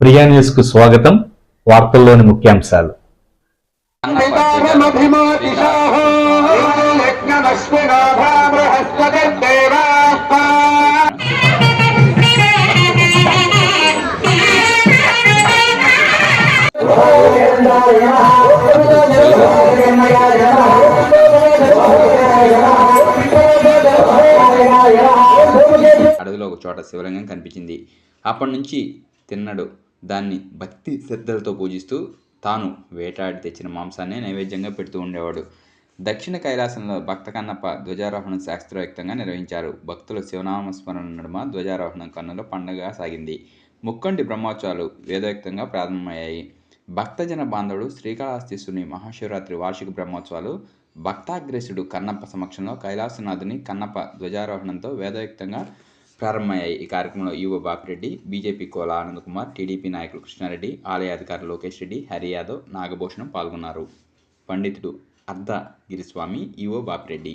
ప్రియా న్యూస్కు స్వాగతం. వార్తల్లోని ముఖ్యాంశాలు. అడవిలో ఒక చోట శివలింగం కనిపించింది. అప్పటి నుంచి తిన్నడు. దాన్ని భక్తి శ్రద్ధలతో పూజిస్తూ తాను వేటాడి తెచ్చిన మాంసాన్ని నైవేద్యంగా పెడుతూ ఉండేవాడు. దక్షిణ కైలాసంలో భక్త కన్నప్ప ధ్వజారోహణం శాస్త్రయుక్తంగా నిర్వహించారు. భక్తుల శివనామస్మరణ నడుమ ధ్వజారోహణం కన్నుల పండుగ సాగింది. ముక్కంటి బ్రహ్మోత్సవాలు వేదయుక్తంగా ప్రారంభమయ్యాయి. భక్తజన బాంధవుడు శ్రీకాళహస్తీశ్వరుని మహాశివరాత్రి వార్షిక బ్రహ్మోత్సవాలు భక్తాగ్రేసుడు కన్నప్ప సమక్షంలో కైలాసనాథుని కన్నప్ప ధ్వజారోహణంతో వేదయుక్తంగా ప్రారంభమయ్యాయి ఈ కార్యక్రమంలో యువ బాపిరెడ్డి బీజేపీ కోల ఆనంద్ కుమార్ టీడీపీ నాయకులు కృష్ణారెడ్డి ఆలయ అధికారి లోకేష్ రెడ్డి హరి యాదవ్ నాగభూషణం పాల్గొన్నారు. పండితుడు అర్ధ గిరిస్వామి ఈవో బాపిరెడ్డి.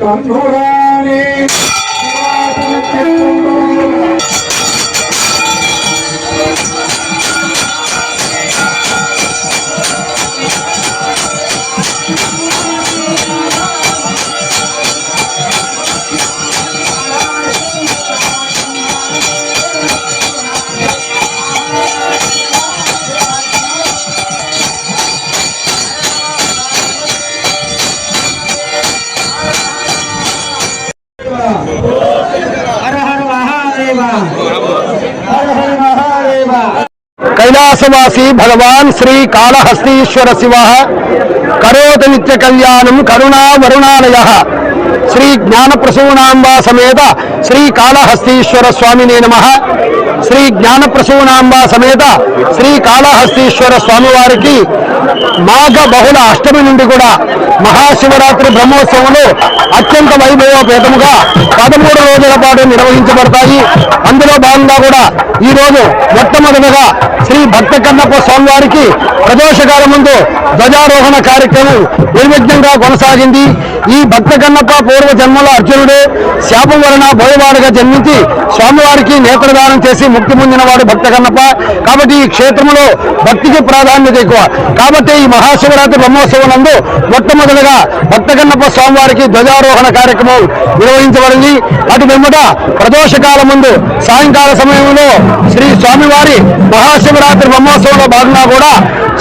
கண்ணுரானே. कैलासवासी भगवान श्री कालहस्तीश्वर शिव करोत नित्य कल्याण करुणा वरुणालय శ్రీ జ్ఞానప్రసూనాంబ సమేత శ్రీ కాళహస్తీశ్వర స్వామినే నమ. శ్రీ జ్ఞానప్రసూనాంబ సమేత శ్రీ కాళహస్తీశ్వర స్వామివారికి మాఘ బహుళ అష్టమి నుండి కూడా మహాశివరాత్రి బ్రహ్మోత్సవంలో అత్యంత వైభవపేతముగా పదమూడు రోజుల పాటు నిర్వహించబడతాయి. అందులో భాగంగా కూడా ఈ రోజు మొట్టమొదటిగా శ్రీ భక్త కన్నప్ప స్వామివారికి ప్రదోషకాల ముందు ధ్వజారోహణ కార్యక్రమం నిర్విఘ్నంగా కొనసాగింది. ఈ భక్త కన్నప్ప పూర్వ జన్మలో అర్జునుడు వలన బోయవాడుగా జన్మించి స్వామివారికి నేత్రదానం చేసి ముక్తి పొందినవాడు భక్త కన్నప్ప. కాబట్టి ఈ క్షేత్రంలో భక్తికి ప్రాధాన్యత ఎక్కువ. కాబట్టి ఈ మహాశివరాత్రి బ్రహ్మోత్సవం నందు మొట్టమొదటిగా భక్త కన్నప్ప స్వామివారికి ధ్వజారోహణ కార్యక్రమం నిర్వహించబడింది. అటు వెంబట ప్రదోషకాల ముందు సాయంకాల సమయంలో శ్రీ స్వామివారి మహాశివరాత్రి బ్రహ్మోత్సవంలో భాగంగా కూడా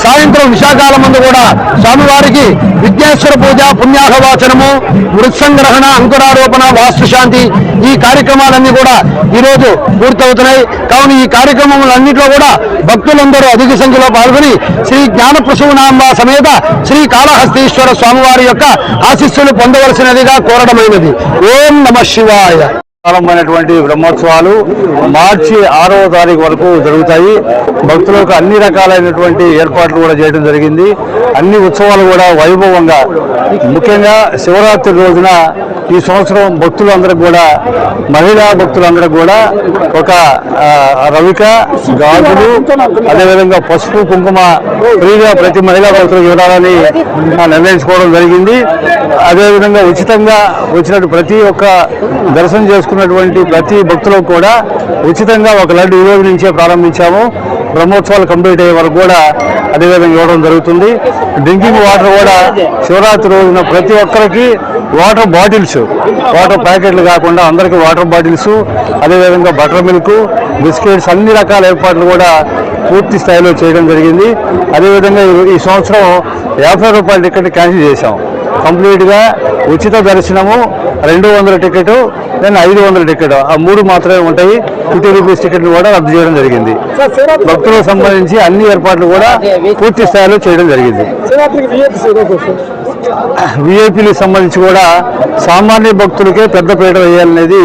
సాయంత్రం విశాఖాల ముందు కూడా స్వామివారికి విద్యేశ్వర పూజ పుణ్యాహవాచనము వృత్స కుజంగ్రహణ అంకురారోపణ వాస్తుశాంతి ఈ కార్యక్రమాలన్నీ కూడా ఈరోజు పూర్తవుతున్నాయి. కావున ఈ కార్యక్రమములన్నింటిలో కూడా భక్తులందరూ అధిక సంఖ్యలో పాల్గొని శ్రీ జ్ఞానప్రసూనాంబ సమేత శ్రీ కాళహస్తీశ్వర స్వామివారి యొక్క ఆశీస్సులు పొందవలసినదిగా కోరడమైనది. ఓం నమ శివాయ. ప్రారంభమైనటువంటి బ్రహ్మోత్సవాలు మార్చి ఆరవ తారీఖు వరకు జరుగుతాయి. భక్తులకు అన్ని రకాలైనటువంటి ఏర్పాట్లు కూడా చేయడం జరిగింది. అన్ని ఉత్సవాలు కూడా వైభవంగా. ముఖ్యంగా శివరాత్రి రోజున ఈ సంవత్సరం భక్తులందరికి కూడా మహిళా భక్తులందరికి కూడా ఒక రవిక గాజులు అదేవిధంగా పసుపు కుంకుమ ఫ్రీగా ప్రతి మహిళా భక్తులకు ఇవ్వాలని నిర్ణయించుకోవడం జరిగింది. అదేవిధంగా ఉచితంగా వచ్చినట్టు ప్రతి ఒక్క దర్శనం చేసుకున్నటువంటి ప్రతి భక్తులకు కూడా ఉచితంగా ఒక లడ్డు ఈ రోజు నుంచే ప్రారంభించాము. బ్రహ్మోత్సవాలు కంప్లీట్ అయ్యే వరకు కూడా అదేవిధంగా ఇవ్వడం జరుగుతుంది. డ్రింకింగ్ వాటర్ కూడా శివరాత్రి రోజున ప్రతి ఒక్కరికి వాటర్ బాటిల్స్ వాటర్ ప్యాకెట్లు కాకుండా అందరికీ వాటర్ బాటిల్స్ అదేవిధంగా బటర్ మిల్క్ బిస్కెట్స్ అన్ని రకాల ఏర్పాట్లు కూడా పూర్తి స్థాయిలో చేయడం జరిగింది. అదేవిధంగా ఈ- ఈ సంవత్సరం యాభై రూపాయల టికెట్ క్యాన్సిల్ చేశాం. కంప్లీట్గా ఉచిత దర్శనము రెండు వందల టికెట్ దెన్ ఐదు వందల టికెట్. ఆ మూడు మాత్రమే ఉంటాయి. ఫిఫ్టీ రూపీస్ టికెట్లు కూడా రద్దు చేయడం జరిగింది. భక్తులకు సంబంధించి అన్ని ఏర్పాట్లు కూడా పూర్తి స్థాయిలో చేయడం జరిగింది. విఐపీలకు సంబంధించి కూడా సామాన్య భక్తులకే పెద్ద పీట వేయాలనేది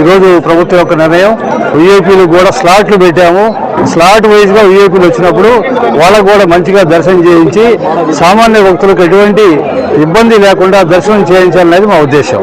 ఈరోజు ప్రభుత్వం యొక్క నిర్ణయం. విఐపీలు కూడా స్లాట్లు పెట్టాము. స్లాట్ వైజ్గా విఐపీలు వచ్చినప్పుడు వాళ్ళకు కూడా మంచిగా దర్శనం చేయించి సామాన్య భక్తులకు ఎటువంటి ఇబ్బంది లేకుండా దర్శనం చేయించాలనేది మా ఉద్దేశం.